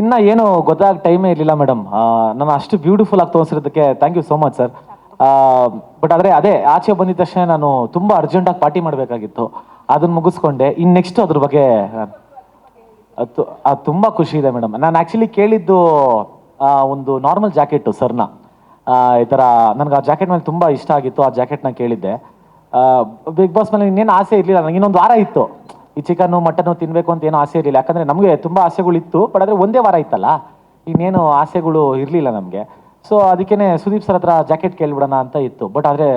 ಇನ್ನ ಏನು ಗೊತ್ತಾಗ ಟೈಮೇ ಇರಲಿಲ್ಲ ಮೇಡಮ್ ನಾನು ಅಷ್ಟು ಬ್ಯೂಟಿಫುಲ್ ಆಗಿ ತೋರಿಸಿರೋದಕ್ಕೆ thank you so much sir but ಆದರೆ ಅದೇ, ಆಚೆ ಬಂದಿದ್ದ ತಕ್ಷಣ ನಾನು ತುಂಬ ಅರ್ಜೆಂಟಾಗಿ ಪಾರ್ಟಿ ಮಾಡಬೇಕಾಗಿತ್ತು. ಅದನ್ನ ಮುಗಿಸ್ಕೊಂಡೆ. ಇನ್ನು ನೆಕ್ಸ್ಟ್ ಅದ್ರ ಬಗ್ಗೆ, ಅದು ಅದು ತುಂಬ ಖುಷಿ ಇದೆ ಮೇಡಮ್ ನಾನು ಆ್ಯಕ್ಚುಲಿ ಕೇಳಿದ್ದು ಒಂದು ನಾರ್ಮಲ್ ಜಾಕೆಟ್ ಸರ್ನ ಈ ಥರ ನನಗೆ ಆ ಜಾಕೆಟ್ ಮೇಲೆ ತುಂಬ ಇಷ್ಟ ಆಗಿತ್ತು, ಆ ಜಾಕೆಟ್ನ ಕೇಳಿದ್ದೆ. ಬಿಗ್ ಬಾಸ್ ಮೇಲೆ ಇನ್ನೇನು ಆಸೆ ಇರಲಿಲ್ಲ ನನಗೆ ಇನ್ನೊಂದು ವಾರ ಇತ್ತು. ಈ ಚಿಕನ್ನು ಮಟನ್ನು ತಿನ್ನಬೇಕು ಅಂತ ಏನೂ ಆಸೆ ಇರಲಿಲ್ಲ. ಯಾಕಂದರೆ ನಮಗೆ ತುಂಬ ಆಸೆಗಳಿತ್ತು ಬಟ್ ಆದರೆ ಒಂದೇ ವಾರ ಇತ್ತಲ್ಲ? ಇನ್ನೇನು ಆಸೆಗಳು ಇರಲಿಲ್ಲ ನಮಗೆ. ಸೊ ಅದಕ್ಕೇ ಸುದೀಪ್ ಸರ್ ಹತ್ರ ಜಾಕೆಟ್ ಕೇಳ್ಬಿಡೋಣ ಅಂತ ಇತ್ತು. ಬಟ್ ಆದರೆ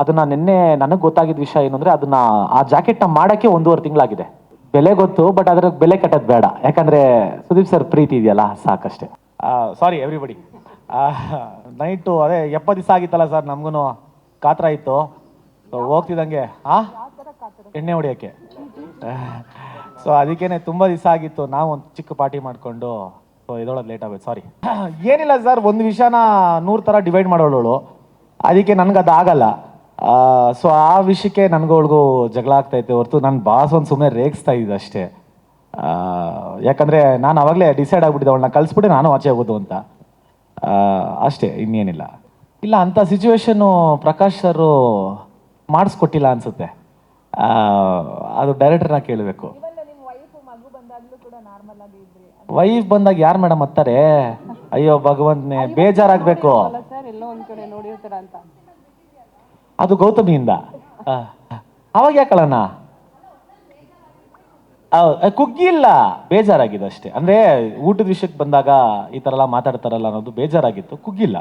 ಅದನ್ನು ನಿನ್ನೆ ನನಗೆ ಗೊತ್ತಾಗಿದ್ದ ವಿಷಯ ಏನು ಅಂದರೆ ಅದನ್ನು ಆ ಜಾಕೆಟ್ನ ಮಾಡೋಕ್ಕೆ ಒಂದೂವರೆ ತಿಂಗಳಾಗಿದೆ. ಬೆಲೆ ಗೊತ್ತು ಬಟ್ ಅದ್ರ ಬೆಲೆ ಕಟ್ಟೋದು ಬೇಡ. ಯಾಕಂದರೆ ಸುದೀಪ್ ಸರ್ ಪ್ರೀತಿ ಇದೆಯಲ್ಲ, ಸಾಕಷ್ಟೇ. ಸಾರಿ ಎವ್ರಿಬಡಿ ನೈಟು ಅದೇ ಎಪ್ಪತ್ತು ದಿವಸ ಆಗಿತ್ತಲ್ಲ ಸರ್ ನಮಗೂ ಕಾತ್ರ ಇತ್ತು. ಹೋಗ್ತಿದ್ದಂಗೆ. ಆ? ಎಣ್ಣೆ ಹೊಡಿಯೋಕ್ಕೆ. ಸೊ ಅದಕ್ಕೇನೆ ತುಂಬ ದಿವಸ ಆಗಿತ್ತು. ನಾವು ಒಂದು ಚಿಕ್ಕ ಪಾರ್ಟಿ ಮಾಡಿಕೊಂಡು ಸೊ ಇದೊಳಗೆ ಲೇಟ್ ಆಗೋಯ್ತು. ಸಾರಿ ಏನಿಲ್ಲ ಸರ್, ಒಂದು ವಿಷಯನ ನೂರು ಥರ ಡಿವೈಡ್ ಮಾಡೋಳು ಅದಕ್ಕೆ ನನಗೆ ಅದು ಆಗಲ್ಲ. ಸೊ ಆ ವಿಷಯಕ್ಕೆ ನನಗೊಳಗೂ ಜಗಳ ಆಗ್ತೈತೆ ಹೊರತು ನನ್ನ ಬಾಸ್ ಒಂದು ಸುಮ್ಮನೆ ರೇಗಿಸ್ತಾ ಇದ್ದೆ ಅಷ್ಟೇ. ಯಾಕಂದರೆ ನಾನು ಅವಾಗಲೇ ಡಿಸೈಡ್ ಆಗಿಬಿಟ್ಟಿದ್ದೆ. ಅವಳನ್ನ ಕಳಿಸ್ಬಿಟ್ಟು ನಾನು ಆಚೆ ಹೋಗೋದು ಅಂತ. ಅಷ್ಟೇ, ಇನ್ನೇನಿಲ್ಲ. ಇಲ್ಲ ಅಂಥ ಸಿಚುವೇಶನ್ನು ಪ್ರಕಾಶ್ ಸರು ಮಾಡಿಸ್ಕೊಟ್ಟಿಲ್ಲ ಅನ್ಸುತ್ತೆ. ಅದು ಡೈರೆಕ್ಟರ್ನ ಕೇಳಬೇಕು. ವೈಫ್ ಬಂದಾಗ ಯಾರು ಮೇಡಮ್ ಅತ್ತಾರೆ ಅಯ್ಯೋ ಭಗವಂತನೇ ಬೇಜಾರಾಗಬೇಕು. ಅದು ಗೌತಮಿಯಿಂದ. ಆ, ಅವಾಗ ಯಾಕಳಣ್ಣ ಕುಗ್ಗಿಲ್ಲ ಬೇಜಾರಾಗಿದೆ ಅಷ್ಟೇ. ಅಂದ್ರೆ ಊಟದ ವಿಷಯಕ್ಕೆ ಬಂದಾಗ ಈ ತರ ಎಲ್ಲ ಮಾತಾಡ್ತಾರಲ್ಲ ಅನ್ನೋದು ಬೇಜಾರಾಗಿತ್ತು ಕುಗ್ಗಿಲ್ಲ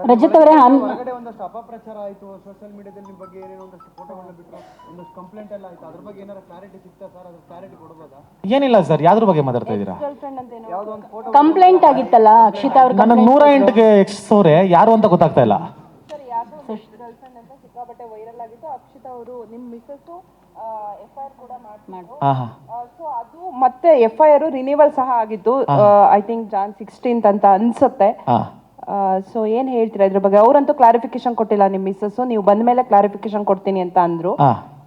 ರಜತ್ ಅವರೇ ಹೊರಗಡೆ ಒಂದಷ್ಟು ಅಪಪ್ರಚಾರ ಆಯಿತು ಸೋಷಿಯಲ್ ಮೀಡಿಯಾದಲ್ಲಿ ನಿಮ್ಮ ಬಗ್ಗೆ ಏನೇನೋ ಒಂದಷ್ಟು ಫೋಟೋಗಳನ್ನ ಬಿಟ್ಟರು ಒಂದಷ್ಟು ಕಂಪ್ಲೇಂಟ್ ಎಲ್ಲ ಆಯ್ತು. ಅದ್ರ ಬಗ್ಗೆ ಏನಾರ ಕ್ಲಾರಿಟಿ ಸಿಗ್ತಾ ಸರ್ ಅದ್ರ ಕ್ಲಾರಿಟಿ ಕೊಡ್ಬೋದಾ? ಏನಿಲ್ಲ ಸರ್ ಯಾವ್ದ್ರ ಬಗ್ಗೆ ಮಾತಾಡ್ತಾ ಇದೀರಾ ಯಾವುದೋ ಒಂದು ಫೋಟೋ ಕಂಪ್ಲೇಂಟ್ ಆಗಿತ್ತಲ್ಲ ಅಕ್ಷಿತಾ ಅವ್ರ ನನಗೆ ನೂರ ಎಂಟಿಗೆ ಎಕ್ಸವ್ರೆ ಯಾರು ಅಂತ ಗೊತ್ತಾಗ್ತಾ ಇಲ್ಲ. ಸಿಕ್ಕಾಪಟ್ಟೆ ವೈರಲ್ ಆಗಿತ್ತು. ಅಕ್ಷಿತಾ ಅವರು ನಿಮ್ಮ ಮಿಸಸ್ಸು ಎಫ್ ಐ ಆರ್ ಕೂಡ ಮಾಡ್ತಾರೆ ಹಾ ಹಾ. ಸೊ ಅದು ಮತ್ತೆ ಎಫ್ ಐ ಆರ್ ರಿನಿವಲ್ ಸಹ ಆಗಿತ್ತು ಐ ಥಿಂಕ್ ಜಾನ್ ಸಿಕ್ಸ್ಟೀನ್ತ್ ಅಂತ ಅನ್ಸುತ್ತೆ. ಹಾ. ಸೊ ಏನು ಹೇಳ್ತೀರಾ ಇದ್ರ ಬಗ್ಗೆ? ಅವರಂತೂ ಕ್ಲಾರಿಫಿಕೇಶನ್ ಕೊಟ್ಟಿಲ್ಲ ನಿಮ್ಮ ಮಿಸ್ಸಸ್ ನೀವು ಬಂದ ಮೇಲೆ ಕ್ಲಾರಿಫಿಕೇಶನ್ ಕೊಡ್ತೀನಿ ಅಂತ ಅಂದ್ರು.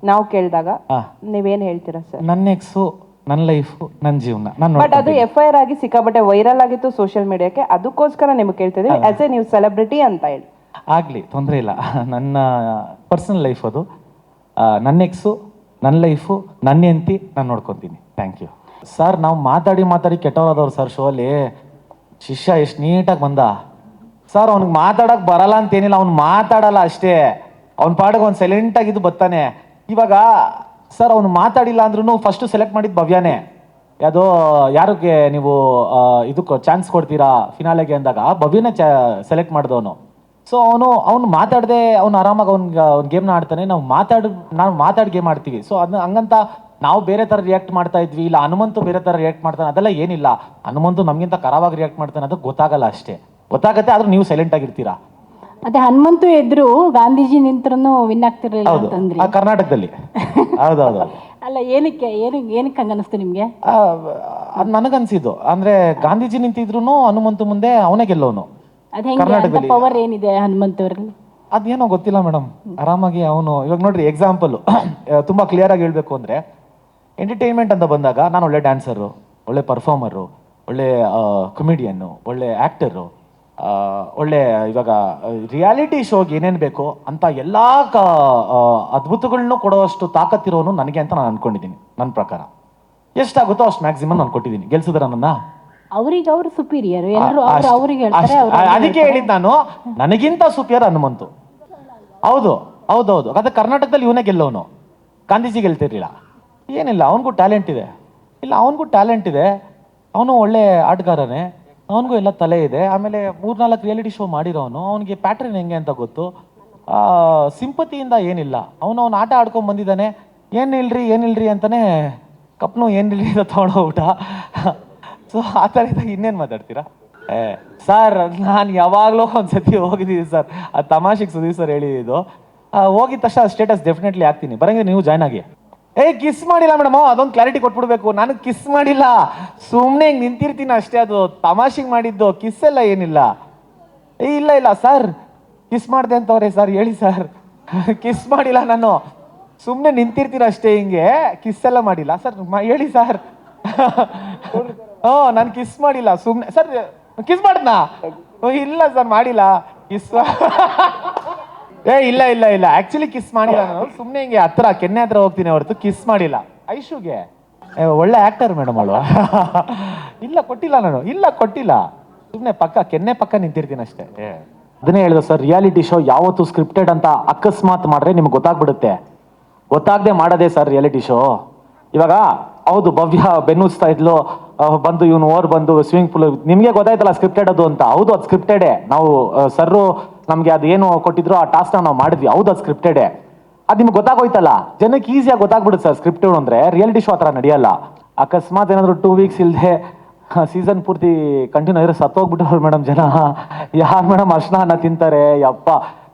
ನಾವು ಕೇಳಿದಾಗ ಹಾ ನೀವೇನ್ ಹೇಳ್ತೀರಾ ಸರ್ ನನ್ನ ಎಕ್ಸು ನನ್ನ ಲೈಫು ನನ್ನ ಜೀವನ. ನಾನು ಬಟ್ ಅದು ಎಫ್ ಐ ಆರ್ ಆಗಿ ಸಿಕ್ಕಾಬಟ್ಟೆ ವೈರಲ್ ಆಗಿತ್ತು ಸೋಷಿಯಲ್ ಮೀಡಿಯಾಕ್ಕೆ ಅದಕ್ಕೋಸ್ಕರ ನಿಮ್ಗೆ ಕೇಳ್ತಿದ್ವಿ ಆಸ್ ಎ ನೀವು ಸೆಲೆಬ್ರಿಟಿ ಅಂತ ಹೇಳಿ. ಆಗಲಿ ತೊಂದರೆ ಇಲ್ಲ. ನನ್ನ ಪರ್ಸನಲ್ ಲೈಫ್ ಅದು. ಆ, ನನ್ನ ಎಕ್ಸು ನನ್ನ ಲೈಫು ನನ್ನ ಹೆಂಡತಿ ನಾನು ನೋಡ್ಕೊತೀನಿ. ಥ್ಯಾಂಕ್ ಯು ಸರ್ ನಾವು ಮಾತಾಡಿ ಮಾತಾಡಿ ಕೆಟ್ಟವರಾದವ್ರು ಸರ್ ಶೋ ಅಲ್ಲಿ. ಶಿಷ್ಯ ಎಷ್ಟು ನೀಟಾಗಿ ಬಂದ. ಸರ್ ಅವ್ನಿಗೆ ಮಾತಾಡಕ್ ಬರಲ್ಲ ಅಂತೇನಿಲ್ಲ. ಅವ್ನು ಮಾತಾಡಲ್ಲ ಅಷ್ಟೇ. ಅವ್ನ ಪಾಡಿಗೆ ಅವ್ನು ಸೈಲೆಂಟ್ ಆಗಿದ್ದು ಬರ್ತಾನೆ. ಇವಾಗ ಸರ್ ಅವ್ನು ಮಾತಾಡಿಲ್ಲ ಅಂದ್ರೂ ಫಸ್ಟ್ ಸೆಲೆಕ್ಟ್ ಮಾಡಿದ್ದು ಭವ್ಯಾನೇ. ಯಾವುದೋ, ಯಾರಿಗೆ ನೀವು ಇದು ಇದಕ್ಕೆ ಚಾನ್ಸ್ ಕೊಡ್ತೀರಾ ಫಿನಾಲೆಗೆ ಅಂದಾಗ ಭವ್ಯನೇ ಚ ಸೆಲೆಕ್ಟ್ ಮಾಡಿದವನು. ಸೊ ಅವನು, ಅವ್ನು ಮಾತಾಡದೆ, ಅವ್ನು ಆರಾಮಾಗಿ ಅವ್ನಿಗೆ ಅವ್ನ ಗೇಮ್ನ ಆಡ್ತಾನೆ. ನಾವು ಮಾತಾಡ್, ನಾವು ಮಾತಾಡಿ ಗೇಮ್ ಆಡ್ತೀವಿ. ಸೊ ಅದನ್ನ ಹಂಗಂತ ನಾವು ಬೇರೆ ಥರ ರಿಯಾಕ್ಟ್ ಮಾಡ್ತಾ ಇದ್ವಿ. ಇಲ್ಲ, ಹನುಮಂತು ಬೇರೆ ಥರ ರಿಯಾಕ್ಟ್ ಮಾಡ್ತಾನೆ. ಅದೆಲ್ಲ ಏನಿಲ್ಲ. ಹನುಮಂತು ನಮಗಿಂತ ಖರಾಬಾಗಿ ರಿಯಾಕ್ಟ್ ಮಾಡ್ತಾನೆ. ಅದು ಗೊತ್ತಾಗಲ್ಲ ಅಷ್ಟೇ. ಗೊತ್ತಾಗತ್ತೆ ಆದ್ರೂ ನೀವು ಸೈಲೆಂಟ್ ಆಗಿರ್ತೀರಾ ಮತ್ತೆ ಹನುಮಂತು ಎದ್ರು ಗಾಂಧೀಜಿ ನಿಂತ್ರೂ ವಿನ್ ಆಗ್ತಿರ್ಲಿಲ್ಲ ಹೌದು. ಅಂತಂದ್ರಿ. ಆ ಕರ್ನಾಟಕದಲ್ಲಿ. ಹೌದೌದು. ಅಲ್ಲ ಏನಕ್ಕೆ ಏನಕ್ಕೆ ಏನಕ್ಕೆ ಹಂಗ ಅನಿಸ್ತು ನಿಮ್ಗೆ ಅದ್ ನನಗನ್ಸಿದ್ದು. ಅಂದ್ರೆ ಗಾಂಧೀಜಿ ನಿಂತಿದ್ರು ಹನುಮಂತು ಮುಂದೆ ಅವನೇ ಗೆಲ್ಲೋನು. ಅದ್ ಹೆಂಗೆ ಕರ್ನಾಟಕದಲ್ಲಿ. ಪವರ್ ಏನಿದೆ ಹನುಮಂತ ಅವರಲ್ಲಿ? ಅದೇನೋ ಗೊತ್ತಿಲ್ಲ ಮೇಡಮ್. ಆರಾಮಾಗಿ ಅವನು ಇವಾಗ ನೋಡ್ರಿ ಎಕ್ಸಾಂಪಲ್ ತುಂಬಾ ಕ್ಲಿಯರ್ ಆಗಿ ಹೇಳ್ಬೇಕು ಅಂದ್ರೆ ಎಂಟರ್ಟೈನ್ಮೆಂಟ್ ಅಂತ ಬಂದಾಗ ನಾನು ಒಳ್ಳೆ ಡ್ಯಾನ್ಸರು ಒಳ್ಳೆ ಪರ್ಫಾರ್ಮರು ಒಳ್ಳೆ ಕಮಿಡಿಯನ್ನು ಒಳ್ಳೆ ಆ್ಯಕ್ಟರು ಒಳ್ಳೆ ಇವಾಗ ರಿಯಾಲಿಟಿ ಶೋಗೆ ಏನೇನು ಬೇಕೋ ಅಂತ ಎಲ್ಲ ಕ ಅದ್ಭುತಗಳನ್ನೂ ಕೊಡೋಷ್ಟು ತಾಕತ್ತಿರೋನು ನನಗೆ ಅಂತ ನಾನು ಅನ್ಕೊಂಡಿದ್ದೀನಿ ನನ್ನ ಪ್ರಕಾರ. ಎಷ್ಟಾಗುತ್ತೋ ಅಷ್ಟು ಮ್ಯಾಕ್ಸಿಮಮ್ ನಾನು ಕೊಟ್ಟಿದ್ದೀನಿ. ಗೆಲ್ಸಿದ್ರ ನನ್ನ? ಅವ್ರಿಗೆ ಅವ್ರು ಸುಪೀರಿಯರ್ ಎಲ್ಲರೂ ಅವ್ರು ಅವ್ರಿಗೆ ಹೇಳ್ತಾರೆ ಅಷ್ಟ್- ಅವ್ರು ಆ- ಅದಕ್ಕೆ ಹೇಳಿದ್ ನಾನು ನನಗಿಂತ ಸುಪಿಯರ್ ಹನುಮಂತು. ಹೌದು ಹೌದೌದು. ಅದೇ ಕರ್ನಾಟಕದಲ್ಲಿ ಇವನೇ ಗೆಲ್ಲೋನು. ಗಾಂಧೀಜಿ ಗೆಲ್ತಿರ್ಲಿಲ್ಲ. ಏನಿಲ್ಲ ಅವನಿಗೂ ಟ್ಯಾಲೆಂಟ್ ಇದೆ. ಇಲ್ಲ ಅವನಿಗೂ ಟ್ಯಾಲೆಂಟ್ ಇದೆ. ಅವನು ಒಳ್ಳೆ ಆಟಗಾರನೇ. ಅವನಿಗೂ ಎಲ್ಲ ತಲೆ ಇದೆ. ಆಮೇಲೆ ಮೂರ್ನಾಲ್ಕು ರಿಯಾಲಿಟಿ ಶೋ ಮಾಡಿರೋನು. ಅವನಿಗೆ ಪ್ಯಾಟ್ರನ್ ಹೆಂಗೆ ಅಂತ ಗೊತ್ತು? ಸಿಂಪತಿಯಿಂದ ಏನಿಲ್ಲ. ಅವನು ಅವ್ನು ಆಟ ಆಡ್ಕೊಂಡು ಬಂದಿದ್ದಾನೆ. ಏನಿಲ್ರಿ ಏನಿಲ್ರಿ ಅಂತಾನೆ ಕಪ್ನು ಏನಿಲ್ರಿ ಅಂತ ತೊಗೊಂಡೋಗ್ಬಿಟ್ಟ ಸೊ ಆ ಥರ ಇದ್ದಾಗ ಇನ್ನೇನು ಮಾತಾಡ್ತೀರಾ? ಏ, ಸರ್, ನಾನು ಯಾವಾಗಲೂ ಒಂದ್ಸತಿ ಹೋಗಿದ್ದೀನಿ ಸರ್. ಆ ತಮಾಷೆಗೆ ಸುದೀಪ್ ಸರ್ ಹೇಳಿದ್ದು. ಹೋಗಿದ ತಕ್ಷಣ ಸ್ಟೇಟಸ್ ಡೆಫಿನೆಟ್ಲಿ ಹಾಕ್ತೀನಿ. ಬರಂಗೆ ನೀವು ಜಾಯ್ನ್ ಆಗಿ. ಏ ಕಿಸ್ ಮಾಡಿಲ್ಲ ಮೇಡಮ್, ಅದೊಂದು ಕ್ಲಾರಿಟಿ ಕೊಟ್ಬಿಡ್ಬೇಕು. ನಾನು ಕಿಸ್ ಮಾಡಿಲ್ಲ. ಸುಮ್ಮನೆ ಹಿಂಗೆ ನಿಂತಿರ್ತೀನಿ ಅಷ್ಟೇ ಅದು. ತಮಾಷೆಗೆ ಮಾಡಿದ್ದು ಕಿಸ್ ಎಲ್ಲ ಏನಿಲ್ಲ. ಏ, ಇಲ್ಲ ಇಲ್ಲ ಸರ್ ಕಿಸ್ ಮಾಡಿದೆ ಅಂತವ್ರೆ ಸರ್ ಹೇಳಿ ಸರ್ ಕಿಸ್ ಮಾಡಿಲ್ಲ ನಾನು. ಸುಮ್ಮನೆ ನಿಂತಿರ್ತೀನಿ ಅಷ್ಟೇ ಹಿಂಗೆ. ಕಿಸ್ ಎಲ್ಲ ಮಾಡಿಲ್ಲ. ಸರ್ ಹೇಳಿ ಸರ್ ಹ್ಞೂ ನಾನು ಕಿಸ್ ಮಾಡಿಲ್ಲ. ಸುಮ್ಮನೆ ಸರ್ ಕಿಸ್ ಮಾಡಿದ್ನಾ? ಇಲ್ಲ ಸರ್ ಮಾಡಿಲ್ಲ. ಕಿಸ್ ಏ ಇಲ್ಲ ಇಲ್ಲ ಇಲ್ಲ. ಆಕ್ಚುಲಿ ಕಿಸ್ ಮಾಡಿಲ್ಲ ನಾನು. ಸುಮ್ಮನೆ ಹಿಂಗೆ ಹತ್ರ ಕೆನ್ನೆ ಹತ್ರ ಹೋಗ್ತೀನಿ ಹೊರತು ಕಿಸ್ ಮಾಡಿಲ್ಲ. ಐಶುಗೆ. ಏ, ಒಳ್ಳೆ ಆಕ್ಟರ್ ಮೇಡಮ್ ಅಲ್ವಾ? ಇಲ್ಲ ಕೊಟ್ಟಿಲ್ಲ ನಾನು. ಇಲ್ಲ ಕೊಟ್ಟಿಲ್ಲ. ಸುಮ್ಮನೆ ಪಕ್ಕ ಕೆನ್ನೆ ಪಕ್ಕ ನಿಂತಿರ್ತೀನಿ ಅಷ್ಟೇ. ಏ. ಅದನ್ನೇ ಹೇಳಿದೆ ಸರ್ ರಿಯಾಲಿಟಿ ಶೋ ಯಾವತ್ತು ಸ್ಕ್ರಿಪ್ಟೆಡ್ ಅಂತ ಅಕಸ್ಮಾತ್ ಮಾಡ್ರೆ ನಿಮ್ಗೆ ಗೊತ್ತಾಗ್ಬಿಡುತ್ತೆ. ಗೊತ್ತಾಗದೆ ಮಾಡೋದೇ ಸರ್ ರಿಯಾಲಿಟಿ ಶೋ ಇವಾಗ ಹೌದು ಭವ್ಯ ಬೆನ್ನುಸ್ತಾ ಇದ್ಲು. ಆ, ಬಂದು ಇವನು ಓರ್ ಬಂದು ಸ್ವಿಮ್ಮಿಂಗ್ ಪೂಲ್ ನಿಮಗೆ ಗೊತ್ತಾಯ್ತಲ್ಲ ಸ್ಕ್ರಿಪ್ಟೆಡ್ ಅದು ಅಂತ. ಹೌದು ಅದು ಸ್ಕ್ರಿಪ್ಟೆಡೇ ನಾವು ಸರ್ರು ನಮಗೆ ಅದು ಏನು ಕೊಟ್ಟಿದ್ರು ಆ ಟಾಸ್ಕ್ನ ನಾವು ಮಾಡಿದ್ವಿ. ಹೌದು ಸ್ಕ್ರಿಪ್ಟೆಡೇ ಅದು ನಿಮ್ಗೆ ಗೊತ್ತಾಗೋಯ್ತಲ್ಲ? ಜನಕ್ಕೆ ಈಸಿಯಾಗಿ ಗೊತ್ತಾಗ್ಬಿಡುತ್ತೆ ಸರ್ ಸ್ಕ್ರಿಪ್ಟ್ ಅಂದರೆ. ರಿಯಾಲಿಟಿ ಶೋ ಆ ಥರ ನಡೆಯಲ್ಲ. ಅಕಸ್ಮಾತ್ ಏನಾದರೂ ಟೂ ವೀಕ್ಸ್ ಇಲ್ಲದೆ ಸೀಸನ್ ಪೂರ್ತಿ ಕಂಟಿನ್ಯೂ ಸತ್ತು ಸತ್ತೋಗ್ಬಿಟ್ಟವ್ರು ಮೇಡಮ್ ಜನ. ಯಾರು ಮೇಡಮ್ ಅರ್ಶನ ಅನ್ನ ತಿಂತಾರೆ? ಯಪ್ಪ.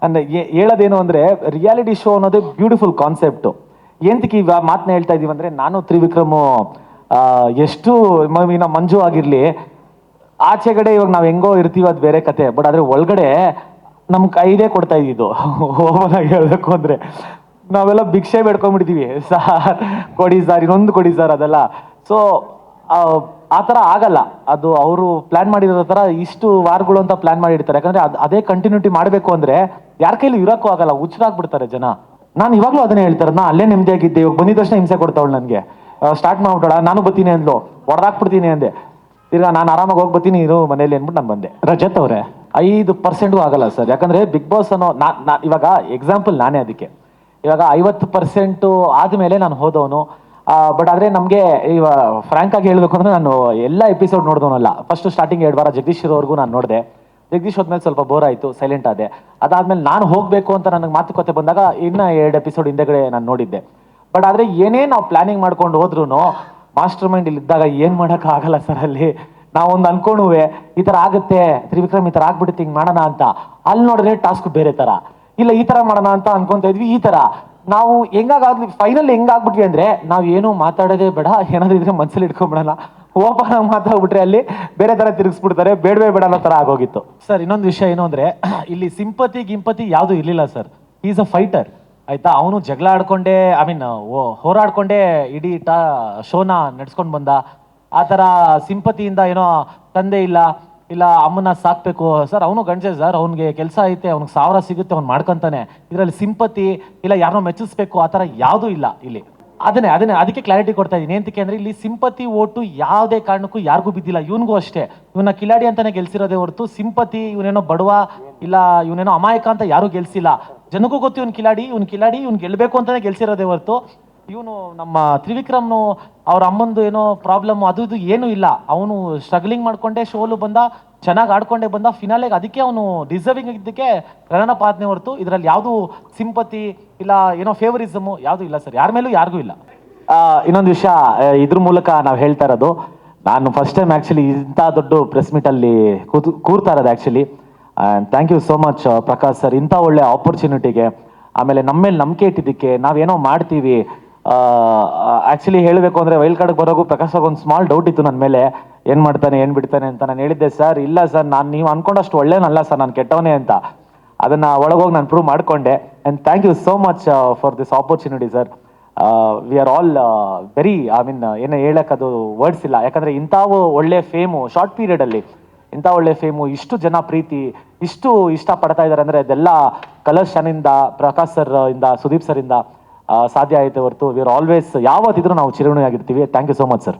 ಅಂದರೆ ಹೇಳೋದೇನು ಅಂದರೆ ರಿಯಾಲಿಟಿ ಶೋ ಅನ್ನೋದೇ ಬ್ಯೂಟಿಫುಲ್ ಕಾನ್ಸೆಪ್ಟು ಏಂತಕ್ಕೆ ಈಗ ಮಾತನ್ನ ಹೇಳ್ತಾ ಇದೀವಿ ಅಂದರೆ, ನಾನು ತ್ರಿವಿಕ್ರಮು ಎಷ್ಟು ಮಂಜು ಆಗಿರಲಿ. ಆಚೆಗಡೆ ಇವಾಗ ನಾವು ಹೆಂಗೋ ಇರ್ತೀವಿ, ಅದು ಬೇರೆ ಕತೆ. ಬಟ್ ಆದರೆ ಒಳಗಡೆ ನಮ್ ಕೈದೇ ಕೊಡ್ತಾ ಇದ್ದಿದ್ದು. ಓಪನ್ ಆಗಿ ಹೇಳ್ಬೇಕು ಅಂದ್ರೆ. ನಾವೆಲ್ಲ ಭಿಕ್ಷೆ ಬೇಡ್ಕೊಂಡ್ಬಿಡ್ತೀವಿ ಸಾರ್, ಕೊಡಿ ಸರ್, ಇನ್ನೊಂದು ಕೊಡಿ ಸರ್ ಅದೆಲ್ಲ. ಸೊ ಆ ಥರ ಆಗಲ್ಲ. ಅದು ಅವರು ಪ್ಲಾನ್ ಮಾಡಿರೋ ಥರ ಇಷ್ಟು ವಾರಗಳು ಅಂತ ಪ್ಲ್ಯಾನ್ ಮಾಡಿರ್ತಾರೆ. ಯಾಕಂದ್ರೆ ಅದು, ಅದೇ ಕಂಟಿನ್ಯೂಟಿ ಮಾಡಬೇಕು ಅಂದ್ರೆ ಯಾರ ಕೈಲಿ ಇರೋಕ್ಕೂ ಆಗಲ್ಲ. ಹುಚ್ಚರಾಗ್ಬಿಡ್ತಾರೆ ಜನ. ನಾನು ಇವಾಗಲೂ ಅದನ್ನೇ ಹೇಳ್ತಾರೆ. ನಾ ಅಲ್ಲೇ ನೆಮ್ಮದಿಯಾಗಿದ್ದೆ ಇವಾಗ ಬಂದಿದ ತಕ್ಷಣ ಹಿಂಸೆ ಕೊಡ್ತಾವಳು ನನಗೆ. ಸ್ಟಾರ್ಟ್ ಮಾಡ್ಬಿಟ್ಟಳ? ನಾನು ಬರ್ತೀನಿ ಅಂದ್ಲು. ಹೊಡೆದಾಕ್ಬಿಡ್ತೀನಿ ಅಂದೆ. ತಿರ್ಗಾ ನಾನು ಆರಾಮಾಗಿ ಹೋಗ್ಬತ್ತೀನಿ ಇದು ಮನೇಲಿ ಅಂದ್ಬಿಟ್ಟು ನಾನು ಬಂದೆ. ರಜತ್ ಅವರೇ, ಐದು ಪರ್ಸೆಂಟು ಆಗಲ್ಲ ಸರ್. ಯಾಕಂದ್ರೆ ಬಿಗ್ ಬಾಸ್ ಅನ್ನೋ, ನಾ- ಇವಾಗ ಎಕ್ಸಾಂಪಲ್ ನಾನೇ ಅದಕ್ಕೆ. ಇವಾಗ ಐವತ್ತು ಪರ್ಸೆಂಟು ಆದಮೇಲೆ ನಾನು ಹೋದವನು. ಬಟ್ ಆದರೆ ನಮಗೆ ಇವಾಗ ಫ್ರ್ಯಾಂಕ್ ಆಗಿ ಹೇಳಬೇಕು ಅಂದ್ರೆ ನಾನು ಎಲ್ಲ ಎಪಿಸೋಡ್ ನೋಡಿದವನಲ್ಲ. ಫಸ್ಟ್ ಸ್ಟಾರ್ಟಿಂಗ್ ಎರಡು ವಾರ ಜಗದೀಶ್ ಇರೋವರೆಗೂ ನಾನು ನೋಡಿದೆ. ಜಗದೀಶ್ ಹೋದ್ಮೇಲೆ ಸ್ವಲ್ಪ ಬೋರ್ ಆಯಿತು ಸೈಲೆಂಟ್ ಆದೆ. ಅದಾದ್ಮೇಲೆ ನಾನು ಹೋಗಬೇಕು ಅಂತ ನನಗೆ ಮಾತುಕತೆ ಬಂದಾಗ ಇನ್ನ ಎರಡು ಎಪಿಸೋಡ್ ಹಿಂದೆಗಡೆ ನಾನು ನೋಡಿದ್ದೆ. ಬಟ್ ಆದರೆ ಏನೇ ನಾವು ಪ್ಲಾನಿಂಗ್ ಮಾಡ್ಕೊಂಡು ಹೋದ್ರೂ ಮಾಸ್ಟರ್ ಮೈಂಡ್ ಇಲ್ಲಿ ಇದ್ದಾಗ ಏನು ಮಾಡೋಕೆ ಆಗಲ್ಲ ಸರ್ ಅಲ್ಲಿ. ನಾವೊಂದು ಅನ್ಕೊಂಡುವೆ ಈ ಥರ ಆಗುತ್ತೆ, ತ್ರಿವಿಕ್ರಮ್ ಈ ಥರ ಆಗ್ಬಿಡುತ್ತೆ, ಹಿಂಗೆ ಮಾಡೋಣ ಅಂತ. ಅಲ್ಲಿ ನೋಡಿದ್ರೆ ಟಾಸ್ಕ್ ಬೇರೆ ಥರ ಇಲ್ಲ, ಈ ತರ ಮಾಡೋಣ ಅಂತ ಅನ್ಕೊಂತ ಇದ್ವಿ, ಈ ತರ. ನಾವು ಹೆಂಗಾಗ್ಲಿ ಫೈನಲ್ ಹೆಂಗಾಗ್ಬಿಟ್ವಿ ಅಂದ್ರೆ, ನಾವು ಏನು ಮಾತಾಡೋದೇ ಬೇಡ, ಏನಾದ್ರು ಇದ್ರೆ ಮನ್ಸಲ್ಲಿ ಇಟ್ಕೊಂಡ್ಬಿಡೋಣ ಓಪನ್ ಆಗಿ ಮಾತಾಡ್ಬಿಟ್ರೆ ಅಲ್ಲಿ ಬೇರೆ ತರ ತಿರುಗಿಸ್ಬಿಡ್ತಾರೆ, ಬೇಡವೇ ಬೇಡ ಅನ್ನೋ ತರ ಆಗೋಗಿತ್ತು. ಸರ್ ಇನ್ನೊಂದು ವಿಷಯ ಏನು ಅಂದ್ರೆ, ಇಲ್ಲಿ ಸಿಂಪತಿ ಗಿಂಪತಿ ಯಾವುದು ಇರ್ಲಿಲ್ಲ ಸರ್ ಈಸ್ ಅ ಫೈಟರ್ ಆಯ್ತಾ? ಅವನು ಜಗಳ ಆಡ್ಕೊಂಡೆ ಐ ಮೀನ್ ಹೋರಾಡ್ಕೊಂಡೇ ಇಡೀ ಟಾ ಶೋನ ನಡ್ಸ್ಕೊಂಡು ಬಂದ. ಆ ಥರ ಸಿಂಪತಿಯಿಂದ ಏನೋ ತಂದೆ ಇಲ್ಲ ಇಲ್ಲ ಅಮ್ಮನ ಸಾಕ್ಬೇಕು. ಸರ್, ಅವನು ಗಂಡಸೆ, ಸರ್, ಅವ್ನಿಗೆ ಕೆಲಸ ಐತೆ, ಅವ್ನಿಗೆ ಸಾವಿರ ಸಿಗುತ್ತೆ, ಅವ್ನು ಮಾಡ್ಕೊಂತಾನೆ. ಇದರಲ್ಲಿ ಸಿಂಪತಿ, ಇಲ್ಲ ಯಾರನ್ನೋ ಮೆಚ್ಚಿಸ್ಬೇಕು, ಆ ಥರ ಯಾವುದೂ ಇಲ್ಲ ಇಲ್ಲಿ. ಅದನ್ನೇ ಅದನ್ನೇ, ಅದಕ್ಕೆ ಕ್ಲಾರಿಟಿ ಕೊಡ್ತಾ ಇದ್ದೀನಿ. ಏನಂತಕ್ಕೆ ಅಂದರೆ ಇಲ್ಲಿ ಸಿಂಪತಿ ಓಟು ಯಾವುದೇ ಕಾರಣಕ್ಕೂ ಯಾರಿಗೂ ಬಿದ್ದಿಲ್ಲ. ಇವನಿಗೂ ಅಷ್ಟೇ. ಇವನ್ನ ಕಿಲಾಡಿ ಅಂತಾನೆ ಗೆಲ್ಸಿರೋದೇ ಹೊರತು ಸಿಂಪತಿ ಇವನೇನೋ ಬಡವ, ಇಲ್ಲ ಇವನೇನೋ ಅಮಾಯಕ ಅಂತ ಯಾರೂ ಗೆಲ್ಸಿಲ್ಲ. ಜನಕ್ಕೂ ಗೊತ್ತು ಇವ್ನ ಕಿಲಾಡಿ ಇವ್ನ ಕಿಲಾಡಿ ಇವ್ನು ಗೆಲ್ಲಬೇಕು ಅಂತಾನೆ ಗೆಲ್ಸಿರೋದೇ ಹೊರತು ಇವನು ನಮ್ಮ ತ್ರಿವಿಕ್ರಮ್ನು ಅವ್ರ ಅಮ್ಮಂದು ಏನೋ ಪ್ರಾಬ್ಲಮ್ ಅದು, ಇದು ಏನೂ ಇಲ್ಲ. ಅವನು ಸ್ಟ್ರಗ್ಲಿಂಗ್ ಮಾಡಿಕೊಂಡೇ ಶೋಲು ಬಂದ ಚೆನ್ನಾಗಿ ಆಡ್ಕೊಂಡೇ ಬಂದ ಫಿನಾಲೆಗೆ ಅದಕ್ಕೆ ಅವನು ಡಿಸರ್ವಿಂಗ್ ಇದ್ದಕ್ಕೆ ರನ್ನ ಪಾದನೆ ಹೊರತು ಇದರಲ್ಲಿ ಯಾವುದು ಸಿಂಪತಿ ಇಲ್ಲ, ಏನೋ ಫೇವರಿಸಮು ಯಾವುದು ಇಲ್ಲ ಸರ್ ಯಾರ ಮೇಲೂ ಯಾರಿಗೂ ಇಲ್ಲ. ಇನ್ನೊಂದು ವಿಷಯ ಇದ್ರ ಮೂಲಕ ನಾವು ಹೇಳ್ತಾ ಇರೋದು, ನಾನು ಫಸ್ಟ್ ಟೈಮ್ ಆ್ಯಕ್ಚುಲಿ ಇಂಥ ದೊಡ್ಡ ಪ್ರೆಸ್ ಮೀಟಲ್ಲಿ ಕೂತು, ಕೂರ್ತಾ ಇರೋದು actually thank you so much Prakash sir ಇಂಥ ಒಳ್ಳೆ ಆಪರ್ಚುನಿಟಿಗೆ ಆಮೇಲೆ ನಮ್ಮ ಮೇಲೆ ನಂಬಿಕೆ ಇಟ್ಟಿದ್ದಕ್ಕೆ ನಾವೇನೋ ಮಾಡ್ತೀವಿ. ಆ್ಯಕ್ಚುಲಿ ಹೇಳಬೇಕು ಅಂದರೆ ವೈಲ್ಡ್ ಕಾರ್ಡ್ಗೆ ಬರೋಗೂ ಪ್ರಕಾಶ್ ಒಂದು ಸ್ಮಾಲ್ ಡೌಟ್ ಇತ್ತು ನನ್ನ ಮೇಲೆ. ಏನು ಮಾಡ್ತಾನೆ ಏನು ಬಿಡ್ತಾನೆ ಅಂತ ನಾನು ಹೇಳಿದ್ದೆ ಸರ್ ಇಲ್ಲ ಸರ್ ನಾನು ನೀವು ಅನ್ಕೊಂಡಷ್ಟು ಒಳ್ಳೇನಲ್ಲ ಸರ್ ನಾನು ಕೆಟ್ಟವನೇ ಅಂತ. ಅದನ್ನ ಒಳಗೋಗಿ ನಾನು ಪ್ರೂವ್ ಮಾಡ್ಕೊಂಡೆ. And thank you so much for this opportunity sir we are all very I mean ಏನು ಹೇಳಕ್ ಅದು ವರ್ಡ್ಸ್ ಇಲ್ಲ. ಯಾಕಂದ್ರೆ ಇಂಥವು ಒಳ್ಳೆ ಫೇಮು ಶಾರ್ಟ್ ಪೀರಿಯಡಲ್ಲಿ ಇಂಥ ಒಳ್ಳೆ ಫೇಮು ಇಷ್ಟು ಜನ ಪ್ರೀತಿ ಇಷ್ಟು ಇಷ್ಟಪಡ್ತಾ ಇದ್ದಾರೆ ಅಂದರೆ ಅದೆಲ್ಲ ಕಲರ್ಸ್ ಶನಿಂದ ಪ್ರಕಾಶ್ ಸರ್ ಇಂದ ಸುದೀಪ್ ಸರ್ ಇಂದ ಆ, ಸಾಧ್ಯ ಆಯಿತು ಹೊರತು. ವಿ ಆರ್ ಆಲ್ವೇಸ್ ಯಾವತ್ತಿದ್ರೂ ನಾವು ಚಿರಋಣಿಯಾಗಿರ್ತೀವಿ. Thank you so much sir